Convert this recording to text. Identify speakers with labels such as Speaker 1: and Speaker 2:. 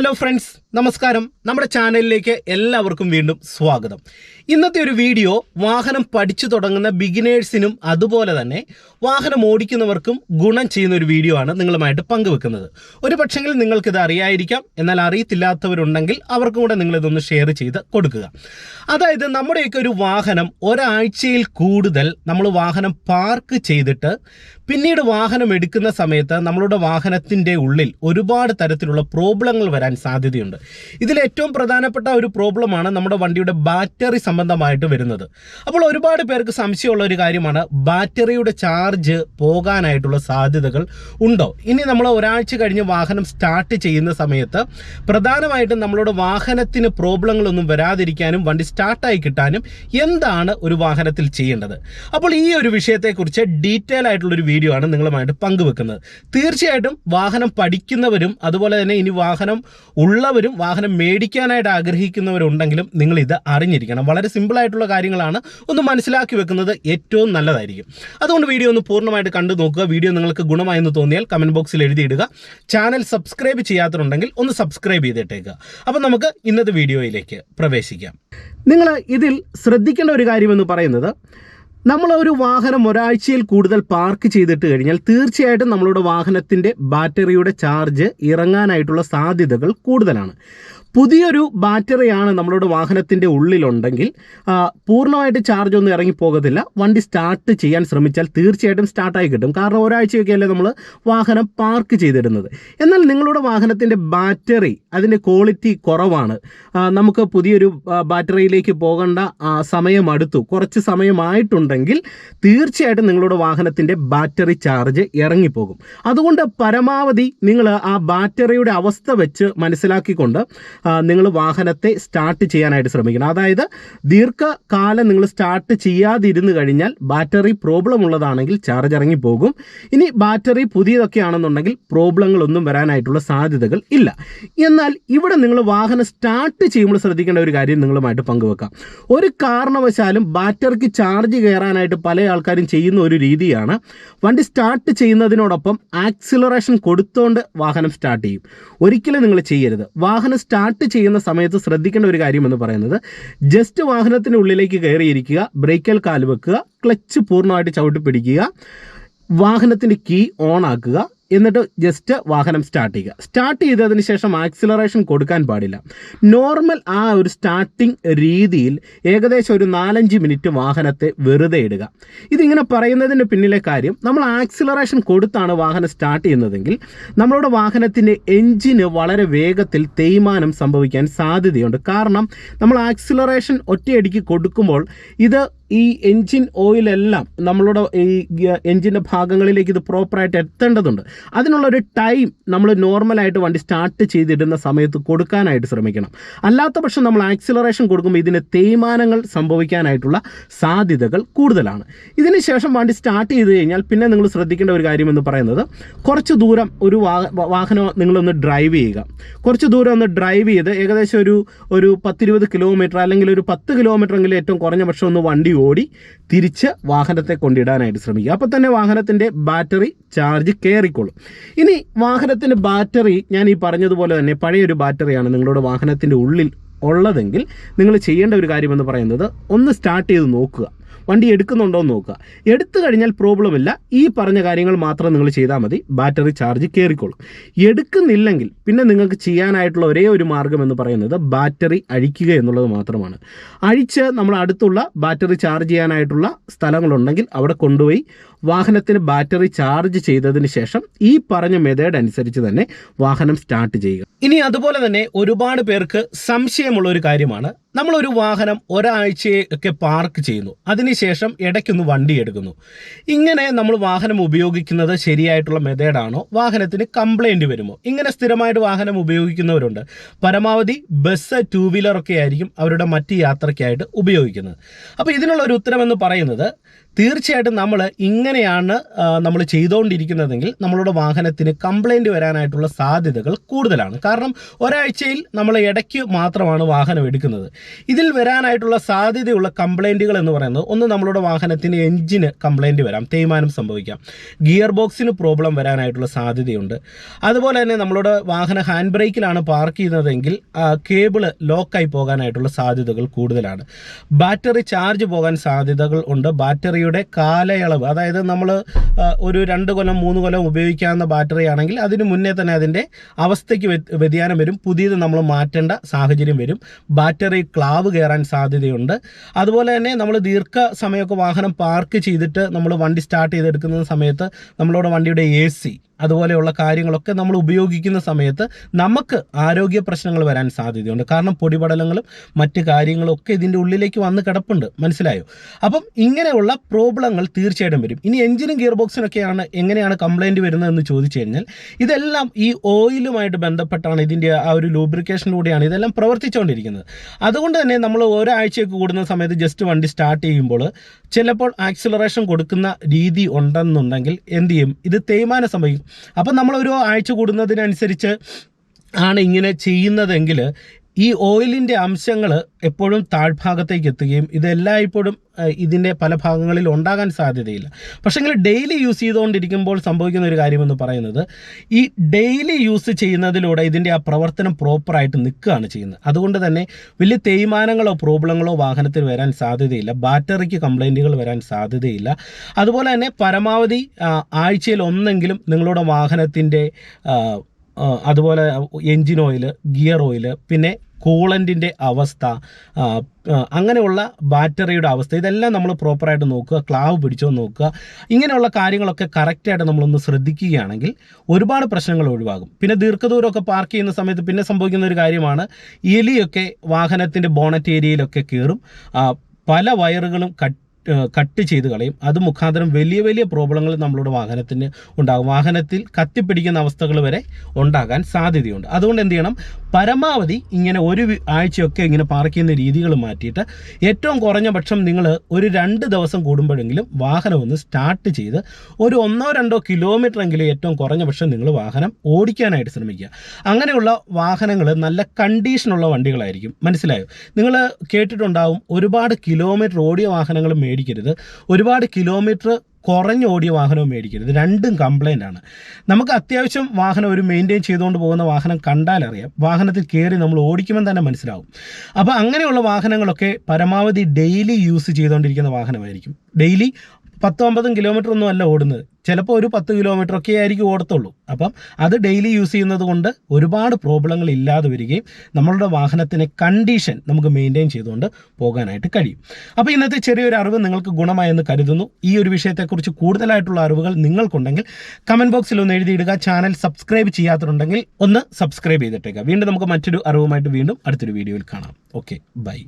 Speaker 1: hello friends. നമസ്കാരം. നമ്മുടെ ചാനലിലേക്ക് എല്ലാവർക്കും വീണ്ടും സ്വാഗതം. ഇന്നത്തെ ഒരു വീഡിയോ വാഹനം പഠിച്ചു തുടങ്ങുന്ന ബിഗിനേഴ്സിനും അതുപോലെ തന്നെ വാഹനം ഓടിക്കുന്നവർക്കും ഗുണം ചെയ്യുന്ന ഒരു വീഡിയോ ആണ് നിങ്ങളുമായിട്ട് പങ്കുവെക്കുന്നത്. ഒരു പക്ഷെങ്കിൽ നിങ്ങൾക്കിത് അറിയായിരിക്കാം. എന്നാൽ അറിയത്തില്ലാത്തവരുണ്ടെങ്കിൽ അവർക്കും കൂടെ നിങ്ങളിതൊന്ന് ഷെയർ ചെയ്ത് കൊടുക്കുക. അതായത് നമ്മുടെയൊക്കെ ഒരു വാഹനം ഒരാഴ്ചയിൽ കൂടുതൽ നമ്മൾ വാഹനം പാർക്ക് ചെയ്തിട്ട് പിന്നീട് വാഹനം എടുക്കുന്ന സമയത്ത് നമ്മളുടെ വാഹനത്തിന്റെ ഉള്ളിൽ ഒരുപാട് തരത്തിലുള്ള പ്രോബ്ലങ്ങൾ വരാൻ സാധ്യതയുണ്ട്. ഇതിൽ ഏറ്റവും പ്രധാനപ്പെട്ട ഒരു പ്രോബ്ലമാണ് നമ്മുടെ വണ്ടിയുടെ ബാറ്ററി സംബന്ധമായിട്ട് വരുന്നത്. അപ്പോൾ ഒരുപാട് പേർക്ക് സംശയമുള്ള ഒരു കാര്യമാണ് ബാറ്ററിയുടെ ചാർജ് പോകാനായിട്ടുള്ള സാധ്യതകൾ ഉണ്ടോ? ഇനി നമ്മൾ ഒരാഴ്ച കഴിഞ്ഞ് വാഹനം സ്റ്റാർട്ട് ചെയ്യുന്ന സമയത്ത് പ്രധാനമായിട്ടും നമ്മളുടെ വാഹനത്തിന് പ്രോബ്ലങ്ങളൊന്നും വരാതിരിക്കാനും വണ്ടി സ്റ്റാർട്ടായി കിട്ടാനും എന്താണ് ഒരു വാഹനത്തിൽ ചെയ്യേണ്ടത്? അപ്പോൾ ഈ ഒരു വിഷയത്തെക്കുറിച്ച് ഡീറ്റെയിൽ ആയിട്ടുള്ളൊരു വീഡിയോ ആണ് നിങ്ങളുമായിട്ട് പങ്കുവെക്കുന്നത്. തീർച്ചയായിട്ടും വാഹനം പഠിക്കുന്നവരും അതുപോലെ തന്നെ ഇനി വാഹനം ഉള്ളവരും വാഹനം മേടിക്കാനായിട്ട് ആഗ്രഹിക്കുന്നവരുണ്ടെങ്കിലും നിങ്ങൾ ഇത് അറിഞ്ഞിരിക്കണം. വളരെ സിമ്പിൾ ആയിട്ടുള്ള കാര്യങ്ങളാണ് ഒന്ന് മനസ്സിലാക്കി വെക്കുന്നത് ഏറ്റവും നല്ലതായിരിക്കും. അതുകൊണ്ട് വീഡിയോ ഒന്ന് പൂർണമായിട്ട് കണ്ടു നോക്കുക. വീഡിയോ നിങ്ങൾക്ക് ഗുണമായെന്ന് തോന്നിയാൽ കമന്റ് ബോക്സിൽ എഴുതിയിടുക. ചാനൽ സബ്സ്ക്രൈബ് ചെയ്യാത്തതുണ്ടെങ്കിൽ ഒന്ന് സബ്സ്ക്രൈബ് ചെയ്തിട്ടേക്കുക അപ്പം നമുക്ക് ഇന്നത്തെ വീഡിയോയിലേക്ക് പ്രവേശിക്കാം. നിങ്ങൾ ഇതിൽ ശ്രദ്ധിക്കേണ്ട ഒരു കാര്യമെന്ന് പറയുന്നത് നമ്മൾ ഒരു വാഹനം ഒരാഴ്ചയിൽ കൂടുതൽ പാർക്ക് ചെയ്തിട്ട് കഴിഞ്ഞാൽ തീർച്ചയായിട്ടും നമ്മളുടെ വാഹനത്തിന്റെ ബാറ്ററിയുടെ ചാർജ് ഇറങ്ങാനായിട്ടുള്ള സാധ്യതകൾ കൂടുതലാണ്. പുതിയൊരു ബാറ്ററിയാണ് നമ്മളുടെ വാഹനത്തിന്റെ ഉള്ളിലുണ്ടെങ്കിൽ പൂർണമായിട്ട് ചാർജ് ഒന്നും ഇറങ്ങിപ്പോകത്തില്ല വണ്ടി സ്റ്റാർട്ട് ചെയ്യാൻ ശ്രമിച്ചാൽ തീർച്ചയായിട്ടും സ്റ്റാർട്ടായി കിട്ടും. കാരണം ഒരാഴ്ചയൊക്കെ അല്ലേ നമ്മൾ വാഹനം പാർക്ക് ചെയ്തിടുന്നത്. എന്നാൽ നിങ്ങളുടെ വാഹനത്തിന്റെ ബാറ്ററി അതിന്റെ ക്വാളിറ്റി കുറവാണ്. നമുക്ക് പുതിയൊരു ബാറ്ററിയിലേക്ക് പോകേണ്ട സമയം അടുത്തു. കുറച്ച് സമയമായിട്ടുണ്ടെങ്കിൽ തീർച്ചയായിട്ടും നിങ്ങളുടെ വാഹനത്തിന്റെ ബാറ്ററി ചാർജ് ഇറങ്ങിപ്പോകും. അതുകൊണ്ട് പരമാവധി നിങ്ങൾ ആ ബാറ്ററിയുടെ അവസ്ഥ വെച്ച് മനസ്സിലാക്കിക്കൊണ്ട് നിങ്ങൾ വാഹനത്തെ സ്റ്റാർട്ട് ചെയ്യാനായിട്ട് ശ്രമിക്കണം. അതായത് ദീർഘകാലം നിങ്ങൾ സ്റ്റാർട്ട് ചെയ്യാതിരുന്ന് കഴിഞ്ഞാൽ ബാറ്ററി പ്രോബ്ലം ഉള്ളതാണെങ്കിൽ ചാർജ് ഇറങ്ങി പോകും. ഇനി ബാറ്ററി പുതിയതൊക്കെയാണെന്നുണ്ടെങ്കിൽ പ്രോബ്ലങ്ങളൊന്നും വരാനായിട്ടുള്ള സാധ്യതകൾ ഇല്ല. എന്നാൽ ഇവിടെ നിങ്ങൾ വാഹനം സ്റ്റാർട്ട് ചെയ്യുമ്പോൾ ശ്രദ്ധിക്കേണ്ട ഒരു കാര്യം നിങ്ങളുമായിട്ട് പങ്കുവെക്കാം. ഒരു കാരണവശാലും ബാറ്ററിക്ക് ചാർജ് കയറാനായിട്ട് പല ആൾക്കാരും ചെയ്യുന്ന ഒരു രീതിയാണ്. വണ്ടി സ്റ്റാർട്ട് ചെയ്യുന്നതിനോടൊപ്പം ആക്സിലറേഷൻ കൊടുത്തുകൊണ്ട് വാഹനം സ്റ്റാർട്ട് ചെയ്യും. ഒരിക്കലും നിങ്ങൾ ചെയ്യരുത്. വാഹനം സ്റ്റാർട്ട് ചെയ്യുന്ന സമയത്ത് ശ്രദ്ധിക്കേണ്ട ഒരു കാര്യം എന്ന് പറയുന്നത് ജസ്റ്റ് വാഹനത്തിനുള്ളിലേക്ക് കയറിയിരിക്കുക ബ്രേക്കൽ കാൽ വെക്കുക ക്ലച്ച് പൂർണമായിട്ട് ചവിട്ടി പിടിക്കുക വാഹനത്തിന്റെ കീ ഓൺ ആക്കുക എന്നിട്ട് ജസ്റ്റ് വാഹനം സ്റ്റാർട്ട് ചെയ്യുക. സ്റ്റാർട്ട് ചെയ്തതിന് ശേഷം ആക്സിലറേഷൻ കൊടുക്കാൻ പാടില്ല. നോർമൽ ആ ഒരു സ്റ്റാർട്ടിംഗ് രീതിയിൽ ഏകദേശം ഒരു നാലഞ്ച് മിനിറ്റ് വാഹനത്തെ വെറുതെ ഇടുക. ഇതിങ്ങനെ പറയുന്നതിന് പിന്നിലെ കാര്യം നമ്മൾ ആക്സിലറേഷൻ കൊടുത്താണ് വാഹനം സ്റ്റാർട്ട് ചെയ്യുന്നതെങ്കിൽ നമ്മളുടെ വാഹനത്തിന്റെ എൻജിന് വളരെ വേഗത്തിൽ തേയ്മാനം സംഭവിക്കാൻ സാധ്യതയുണ്ട്. കാരണം നമ്മൾ ആക്സിലറേഷൻ ഒറ്റയടിക്ക് കൊടുക്കുമ്പോൾ ഇത് ഈ എൻജിൻ ഓയിലെല്ലാം നമ്മളുടെ ഈ എൻജിന്റെ ഭാഗങ്ങളിലേക്ക് ഇത് പ്രോപ്പറായിട്ട് എത്തേണ്ടതുണ്ട്. അതിനുള്ള ഒരു ടൈം നമ്മൾ നോർമലായിട്ട് വണ്ടി സ്റ്റാർട്ട് ചെയ്തിടുന്ന സമയത്ത് കൊടുക്കാനായിട്ട് ശ്രമിക്കണം. അല്ലാത്ത പക്ഷം നമ്മൾ ആക്സിലറേഷൻ കൊടുക്കുമ്പോൾ ഇതിന് തേയ്മാനങ്ങൾ സംഭവിക്കാനായിട്ടുള്ള സാധ്യതകൾ കൂടുതലാണ്. ഇതിന് ശേഷം വണ്ടി സ്റ്റാർട്ട് ചെയ്ത് കഴിഞ്ഞാൽ പിന്നെ നിങ്ങൾ ശ്രദ്ധിക്കേണ്ട ഒരു കാര്യം എന്ന് പറയുന്നത് കുറച്ച് ദൂരം ഒരു വാഹ- വാഹനം നിങ്ങളൊന്ന് ഡ്രൈവ് ചെയ്യുക. കുറച്ച് ദൂരം ഒന്ന് ഡ്രൈവ് ചെയ്ത് ഏകദേശം ഒരു ഒരു പത്തിരുപത് കിലോമീറ്റർ അല്ലെങ്കിൽ ഒരു പത്ത് കിലോമീറ്റർ എങ്കിലും ഏറ്റവും കുറഞ്ഞ പക്ഷം ഒന്ന് വണ്ടി ഓടി തിരിച്ച് വാഹനത്തെ കൊണ്ടിടാനായിട്ട് ശ്രമിക്കുക. അപ്പോൾ തന്നെ വാഹനത്തിന്റെ ബാറ്ററി ചാർജ് കയറിക്കോളും ഇനി വാഹനത്തിന്റെ ബാറ്ററി ഞാൻ ഈ പറഞ്ഞതുപോലെ തന്നെ പഴയൊരു ബാറ്ററിയാണ് നിങ്ങളുടെ വാഹനത്തിന്റെ ഉള്ളിൽ ഉള്ളതെങ്കിൽ നിങ്ങൾ ചെയ്യേണ്ട ഒരു കാര്യമെന്ന് പറയുന്നത് ഒന്ന് സ്റ്റാർട്ട് ചെയ്ത് നോക്കുക. വണ്ടി എടുക്കുന്നുണ്ടോ എന്ന് നോക്കുക. എടുത്തു കഴിഞ്ഞാൽ പ്രോബ്ലം ഇല്ല. ഈ പറഞ്ഞ കാര്യങ്ങൾ മാത്രം നിങ്ങൾ ചെയ്താൽ മതി. ബാറ്ററി ചാർജ് കയറിക്കോളും എടുക്കുന്നില്ലെങ്കിൽ പിന്നെ നിങ്ങൾക്ക് ചെയ്യാനായിട്ടുള്ള ഒരേ ഒരു മാർഗം എന്ന് പറയുന്നത് ബാറ്ററി അഴിക്കുക എന്നുള്ളത് മാത്രമാണ്. അഴിച്ച് നമ്മൾ അടുത്തുള്ള ബാറ്ററി ചാർജ് ചെയ്യാനായിട്ടുള്ള സ്ഥലങ്ങളുണ്ടെങ്കിൽ അവിടെ കൊണ്ടുപോയി വാഹനത്തിന് ബാറ്ററി ചാർജ് ചെയ്തതിന് ശേഷം ഈ പറഞ്ഞ മെത്തേഡ് അനുസരിച്ച് തന്നെ വാഹനം സ്റ്റാർട്ട് ചെയ്യുക. ഇനി അതുപോലെ തന്നെ ഒരുപാട് പേർക്ക് സംശയമുള്ള ഒരു കാര്യമാണ്. നമ്മളൊരു വാഹനം ഒരാഴ്ചയൊക്കെ പാർക്ക് ചെയ്യുന്നു. അതിനുശേഷം ഇടയ്ക്കൊന്ന് വണ്ടി എടുക്കുന്നു. ഇങ്ങനെ നമ്മൾ വാഹനം ഉപയോഗിക്കുന്നത് ശരിയായിട്ടുള്ള മെത്തേഡാണോ വാഹനത്തിന് കംപ്ലൈന്റ് വരുമോ? ഇങ്ങനെ സ്ഥിരമായിട്ട് വാഹനം ഉപയോഗിക്കുന്നവരുണ്ട്. പരമാവധി ബസ് ടൂ വീലറൊക്കെ ആയിരിക്കും അവരുടെ മറ്റ് യാത്രയ്ക്കായിട്ട് ഉപയോഗിക്കുന്നത്. അപ്പോൾ ഇതിനുള്ള ഒരു ഉത്തരമെന്ന് പറയുന്നത് തീർച്ചയായിട്ടും നമ്മൾ ഇങ്ങനെയാണ് നമ്മൾ ചെയ്തുകൊണ്ടിരിക്കുന്നതെങ്കിൽ നമ്മളുടെ വാഹനത്തിന് കംപ്ലൈന്റ് വരാനായിട്ടുള്ള സാധ്യതകൾ കൂടുതലാണ്. കാരണം ഒരാഴ്ചയിൽ നമ്മൾ ഇടയ്ക്ക് മാത്രമാണ് വാഹനം എടുക്കുന്നത്. ഇതിൽ വരാനായിട്ടുള്ള സാധ്യതയുള്ള കംപ്ലൈന്റുകൾ എന്ന് പറയുന്നത് ഒന്ന് നമ്മളുടെ വാഹനത്തിന് എഞ്ചിന് കംപ്ലൈന്റ് വരാം തേയ്മാനം സംഭവിക്കാം. ഗിയർ ബോക്സിന് പ്രോബ്ലം വരാനായിട്ടുള്ള സാധ്യതയുണ്ട്. അതുപോലെ തന്നെ നമ്മളുടെ വാഹനം ഹാൻഡ് ബ്രേക്കിലാണ് പാർക്ക് ചെയ്യുന്നതെങ്കിൽ കേബിൾ ലോക്കായി പോകാനായിട്ടുള്ള സാധ്യതകൾ കൂടുതലാണ്. ബാറ്ററി ചാർജ് പോകാൻ സാധ്യതകൾ ഉണ്ട്. ബാറ്ററിയുടെ കാലയളവ്. അതായത് നമ്മൾ ഒരു രണ്ട് കൊല്ലം മൂന്ന് കൊല്ലം ഉപയോഗിക്കാവുന്ന ബാറ്ററി ആണെങ്കിൽ അതിന് മുന്നേ തന്നെ അതിന്റെ അവസ്ഥയ്ക്ക് വ്യത്- വ്യതിയാനം വരും. പുതിയത് നമ്മൾ മാറ്റേണ്ട സാഹചര്യം വരും. ബാറ്ററി ക്ലാവ് കയറാൻ സാധ്യതയുണ്ട്. അതുപോലെ തന്നെ നമ്മൾ ദീർഘ സമയമൊക്കെ വാഹനം പാർക്ക് ചെയ്തിട്ട് നമ്മൾ വണ്ടി സ്റ്റാർട്ട് ചെയ്തെടുക്കുന്ന സമയത്ത് നമ്മളോട് വണ്ടിയുടെ എ സി അതുപോലെയുള്ള കാര്യങ്ങളൊക്കെ നമ്മൾ ഉപയോഗിക്കുന്ന സമയത്ത് നമുക്ക് ആരോഗ്യ പ്രശ്നങ്ങൾ വരാൻ സാധ്യതയുണ്ട്. കാരണം പൊടിപടലങ്ങളും മറ്റ് കാര്യങ്ങളും ഒക്കെ ഇതിന്റെ ഉള്ളിലേക്ക് വന്ന് കിടപ്പുണ്ട്. മനസ്സിലായോ? അപ്പം ഇങ്ങനെയുള്ള പ്രോബ്ലങ്ങൾ തീർച്ചയായിട്ടും വരും. ഇനി എഞ്ചിനും ഗിയർ ബോക്സിനൊക്കെയാണ് എങ്ങനെയാണ് കംപ്ലൈന്റ് വരുന്നതെന്ന് ചോദിച്ചു കഴിഞ്ഞാൽ ഇതെല്ലാം ഈ ഓയിലുമായിട്ട് ബന്ധപ്പെട്ടാണ് ഇതിന്റെ ആ ഒരു ലൂബ്രിക്കേഷനിലൂടെയാണ് ഇതെല്ലാം പ്രവർത്തിച്ചുകൊണ്ടിരിക്കുന്നത്. അതുകൊണ്ട് തന്നെ നമ്മൾ ഒരാഴ്ചയൊക്കെ കൂടുന്ന സമയത്ത് ജസ്റ്റ് വണ്ടി സ്റ്റാർട്ട് ചെയ്യുമ്പോൾ ചിലപ്പോൾ ആക്സിലറേഷൻ കൊടുക്കുന്ന രീതി ഉണ്ടെന്നുണ്ടെങ്കിൽ എന്ത് ചെയ്യും? ഇത് തേയ്മാനം സംഭവിക്കും. അപ്പം നമ്മളൊരു ആഴ്ച കൂടുന്നതിനനുസരിച്ച് ആണ് ഇങ്ങനെ ചെയ്യുന്നതെങ്കിൽ ഈ ഓയിലിന്റെ അംശങ്ങൾ എപ്പോഴും താഴ്ഭാഗത്തേക്ക് എത്തുകയും ഇതെല്ലായ്പ്പോഴും ഇതിന്റെ പല ഭാഗങ്ങളിൽ ഉണ്ടാകാൻ സാധ്യതയില്ല. പക്ഷേങ്കിൽ ഡെയിലി യൂസ് ചെയ്തുകൊണ്ടിരിക്കുമ്പോൾ സംഭവിക്കുന്ന ഒരു കാര്യമെന്ന് പറയുന്നത് ഈ ഡെയിലി യൂസ് ചെയ്യുന്നതിലൂടെ ഇതിന്റെ ആ പ്രവർത്തനം പ്രോപ്പറായിട്ട് നിൽക്കുകയാണ് ചെയ്യുന്നത്. അതുകൊണ്ട് തന്നെ വലിയ തേയ്മാനങ്ങളോ പ്രോബ്ലങ്ങളോ വാഹനത്തിൽ വരാൻ സാധ്യതയില്ല. ബാറ്ററിക്ക് കംപ്ലൈന്റുകൾ വരാൻ സാധ്യതയില്ല. അതുപോലെ തന്നെ പരമാവധി ആഴ്ചയിൽ ഒന്നെങ്കിലും നിങ്ങളുടെ വാഹനത്തിന്റെ അതുപോലെ എൻജിൻ ഓയിൽ ഗിയർ ഓയിൽ പിന്നെ കൂളന്റിന്റെ അവസ്ഥ അങ്ങനെയുള്ള ബാറ്ററിയുടെ അവസ്ഥ ഇതെല്ലാം നമ്മൾ പ്രോപ്പറായിട്ട് നോക്കുക ക്ലാവ് പിടിച്ചോ നോക്കുക ഇങ്ങനെയുള്ള കാര്യങ്ങളൊക്കെ കറക്റ്റായിട്ട് നമ്മളൊന്ന് ശ്രദ്ധിക്കുകയാണെങ്കിൽ ഒരുപാട് പ്രശ്നങ്ങൾ ഒഴിവാകും. പിന്നെ ദീർഘദൂരമൊക്കെ പാർക്ക് ചെയ്യുന്ന സമയത്ത് പിന്നെ സംഭവിക്കുന്ന ഒരു കാര്യമാണ് എലിയൊക്കെ വാഹനത്തിന്റെ ബോണറ്റ് ഏരിയയിലൊക്കെ കയറും പല വയറുകളും കട്ട് കട്ട് ചെയ്ത് കളയും. അത് മുഖാന്തരം വലിയ വലിയ പ്രോബ്ലങ്ങൾ നമ്മളുടെ വാഹനത്തിന് ഉണ്ടാകും. വാഹനത്തിൽ കത്തിപ്പിടിക്കുന്ന അവസ്ഥകൾ വരെ ഉണ്ടാകാൻ സാധ്യതയുണ്ട്. അതുകൊണ്ട് എന്ത് ചെയ്യണം? പരമാവധി ഇങ്ങനെ ഒരു ആഴ്ചയൊക്കെ ഇങ്ങനെ പാർക്ക് ചെയ്യുന്ന രീതികൾ മാറ്റിയിട്ട് ഏറ്റവും കുറഞ്ഞ പക്ഷം നിങ്ങൾ ഒരു രണ്ട് ദിവസം കൂടുമ്പോഴെങ്കിലും വാഹനം ഒന്ന് സ്റ്റാർട്ട് ചെയ്ത് ഒരു ഒന്നോ രണ്ടോ കിലോമീറ്റർ എങ്കിലും ഏറ്റവും കുറഞ്ഞ പക്ഷം നിങ്ങൾ വാഹനം ഓടിക്കാനായിട്ട് ശ്രമിക്കുക. അങ്ങനെയുള്ള വാഹനങ്ങൾ നല്ല കണ്ടീഷനുള്ള വണ്ടികളായിരിക്കും. മനസ്സിലായോ? നിങ്ങൾ കേട്ടിട്ടുണ്ടാവും ഒരുപാട് കിലോമീറ്റർ ഓടിയ വാഹനങ്ങൾ മേടിക്കരുത്. ഒരുപാട് കിലോമീറ്റർ കുറഞ്ഞ ഓടിയ വാഹനവും മേടിക്കരുത്. രണ്ടും കംപ്ലൈന്റ് ആണ്. നമുക്ക് അത്യാവശ്യം വാഹനം ഒരു മെയിന്റെയിൻ ചെയ്തുകൊണ്ട് പോകുന്ന വാഹനം കണ്ടാലറിയാം. വാഹനത്തിൽ കയറി നമ്മൾ ഓടിക്കുമ്പോൾ തന്നെ മനസ്സിലാവും. അപ്പോൾ അങ്ങനെയുള്ള വാഹനങ്ങളൊക്കെ പരമാവധി ഡെയിലി യൂസ് ചെയ്തുകൊണ്ടിരിക്കുന്ന വാഹനമായിരിക്കും. ഡെയിലി പത്തൊമ്പതും കിലോമീറ്റർ ഒന്നും അല്ല ഓടുന്നത്. ചിലപ്പോൾ ഒരു പത്ത് കിലോമീറ്റർ ഒക്കെ ആയിരിക്കും ഓടത്തുള്ളൂ. അപ്പം അത് ഡെയിലി യൂസ് ചെയ്യുന്നത് കൊണ്ട് ഒരുപാട് പ്രോബ്ലങ്ങൾ ഇല്ലാതെ വരികയും നമ്മളുടെ വാഹനത്തിനെ കണ്ടീഷൻ നമുക്ക് മെയിന്റെയിൻ ചെയ്തുകൊണ്ട് പോകാനായിട്ട് കഴിയും. അപ്പോൾ ഇന്നത്തെ ചെറിയൊരു അറിവ് നിങ്ങൾക്ക് ഗുണമായെന്ന് കരുതുന്നു. ഈ ഒരു വിഷയത്തെക്കുറിച്ച് കൂടുതലായിട്ടുള്ള അറിവുകൾ നിങ്ങൾക്കുണ്ടെങ്കിൽ കമന്റ് ബോക്സിൽ ഒന്ന് എഴുതിയിടുക. ചാനൽ സബ്സ്ക്രൈബ് ചെയ്യാത്തുണ്ടെങ്കിൽ ഒന്ന് സബ്സ്ക്രൈബ് ചെയ്തിട്ടേക്കുക വീണ്ടും നമുക്ക് മറ്റൊരു അറിവുമായിട്ട് വീണ്ടും അടുത്തൊരു വീഡിയോയിൽ കാണാം. Okay bye